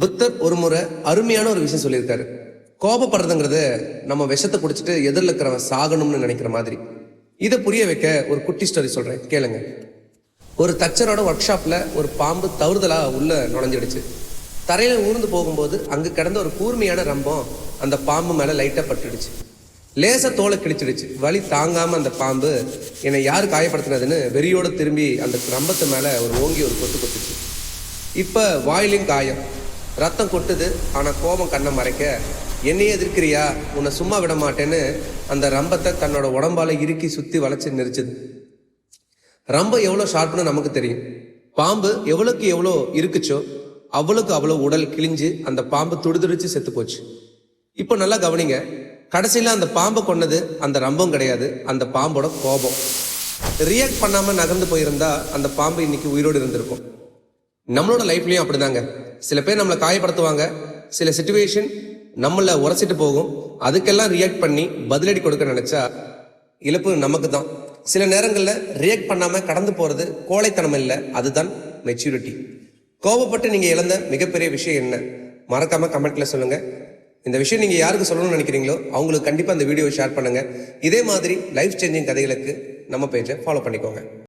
புத்தர் ஒரு முறை அருமையான ஒரு விஷயம் சொல்லியிருக்காரு. கோபப்படுறதுங்கிறது நம்ம விஷத்தை குடிச்சிட்டு எதிரில் இருக்கிறவன் சாகணும்னு நினைக்கிற மாதிரி. இதை புரிய வைக்க ஒரு குட்டி ஸ்டோரி சொல்கிறேன் கேளுங்க. ஒரு தச்சரோட ஒர்க் ஷாப்பில் ஒரு பாம்பு தவறுதலாக உள்ளே நுழைஞ்சிடுச்சு. தரையில் ஊர்ந்து போகும்போது அங்கே கிடந்த ஒரு கூர்மையான ரம்பம் அந்த பாம்பு மேலே லைட்டாக பட்டுடுச்சு. லேசாக தோலை கிழிச்சிடுச்சு. வலி தாங்காமல் அந்த பாம்பு என்னை யார் காயப்படுத்தினதுன்னு வெறியோடு திரும்பி அந்த ரம்பத்து மேலே ஒரு ஓங்கி ஒரு கொத்து கொத்துச்சு. இப்போ வாயிலையும் காயம். ரத்தம் கொட்டுது ஆனால் கோபம் கண்ணை மறைக்க என்னையே எதிர்க்கிறியா? உன்னை சும்மா விட மாட்டேன்னு அந்த ரம்பத்தை தன்னோட உடம்பால இறுக்கி சுற்றி வளைச்சி நெரிச்சுது. ரம்பம் எவ்வளோ ஷார்ப்னு நமக்கு தெரியும். பாம்பு எவ்வளோக்கு எவ்வளோ இருக்குச்சோ அவ்வளோக்கு அவ்வளோ உடல் கிழிஞ்சு அந்த பாம்பு துடுதுடிச்சு செத்து போச்சு. இப்போ நல்லா கவனிங்க கடைசியில் அந்த பாம்பை கொன்னது அந்த ரம்பம் கிடையாது அந்த பாம்போட கோபம். ரியாக்ட் பண்ணாமல் நகர்ந்து போயிருந்தா அந்த பாம்பு இன்னைக்கு உயிரோடு இருந்திருக்கும். நம்மளோட லைஃப்லையும் அப்படிதாங்க. சில பேர் நம்மளை காயப்படுத்துவாங்க. சில சுச்சுவேஷன் நம்மளை உரைச்சிட்டு போகும். அதுக்கெல்லாம் ரியாக்ட் பண்ணி பதிலடி கொடுக்க நினச்சா இழப்பு நமக்கு தான் சில நேரங்களில் ரியாக்ட் பண்ணாமல் கடந்து போகிறது கோழைத்தனம் இல்லை அதுதான் மெச்சூரிட்டி கோபப்பட்டு நீங்கள் இழந்த மிகப்பெரிய விஷயம் என்ன? மறக்காமல் கமெண்ட்டில் சொல்லுங்கள் இந்த விஷயம் நீங்கள் யாருக்கு சொல்லணும்னு நினைக்கிறீங்களோ அவங்களுக்கு கண்டிப்பாக அந்த வீடியோவை ஷேர் பண்ணுங்கள் இதே மாதிரி லைஃப் சேஞ்சிங் கதைகளுக்கு நம்ம பேஜை ஃபாலோ பண்ணிக்கோங்க.